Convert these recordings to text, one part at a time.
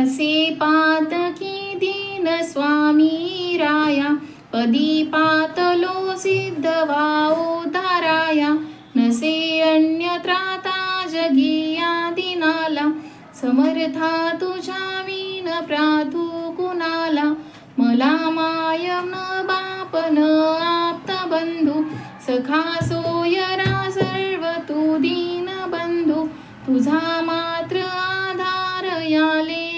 असे पातकी दीन स्वामी राया पदी पातलो सिद्ध वाओ ताराया नसे अन्यत्राता जगिया दिनाला समर्था तुझ्या वीन प्रार्थू कुणाला मला माय न बाप न आप्त बंधू सखा सोयरा सर्व तू दीन बंधू तुझा मात्र आधार याले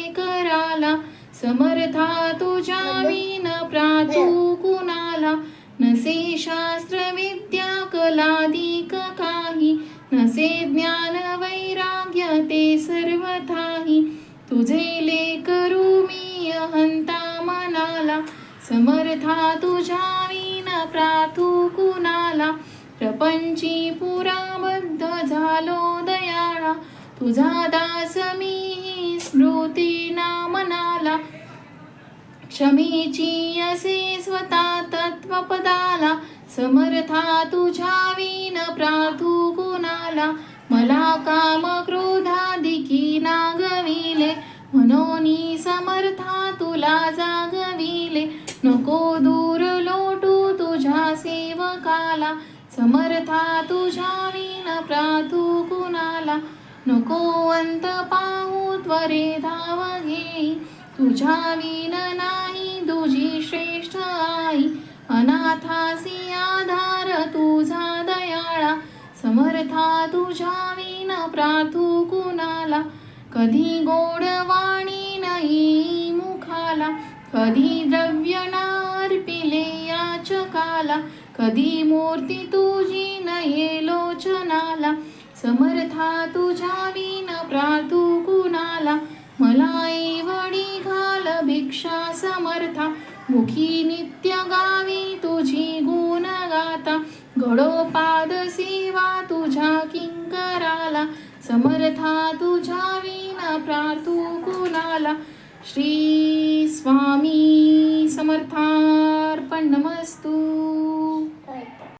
समर्था तुझ्या विन प्रार्थू कुणाला? नसे शास्त्र विद्या कलादिक काही नसे ज्ञान वैराग्य ते सर्वथाही. तुझे लेकरू मी अहंता मनाला समर्था तुझ्या विन प्रार्थू कुणाला? प्रपंची पुराबद्ध झालो दयाळा तुझा दास मी स्मृतीना मनाला क्षमेची असे स्वतः तत्वपदाला समर्था तुझ्या विन प्रार्थू कुणाला मला काम क्रोधादिकी नागविले मनोनी समर्था तुला जागविले नको दूर लोटू तुझ्या सेवकाला समर्था तुझ्या विन प्रार्थू कुणाला नको अंत पा त्वरे धाव घेई तुझ्या विन नाही तुझी श्रेष्ठ आई. अनाथासी आधार तुझा दयाळा. समर्था तुझ्या विन प्रार्थू कुणाला? कधी गोड वाणी नाही मुखाला. कधी द्रव्य नार्पिले याचकाला. कधी मूर्ती तुझी नये लोचनाला. समर्था तुझ्या विन प्रार्थू कुणाला मला एवढी घाल भिक्षा समर्था. मुखी नित्य गावी तुझी गुण गाता घडो पाद सेवा तुझ्या किंकराला. समर्था तुझ्या विन प्रार्थू कुणाला श्री स्वामी समर्थार्पण नमस्तू.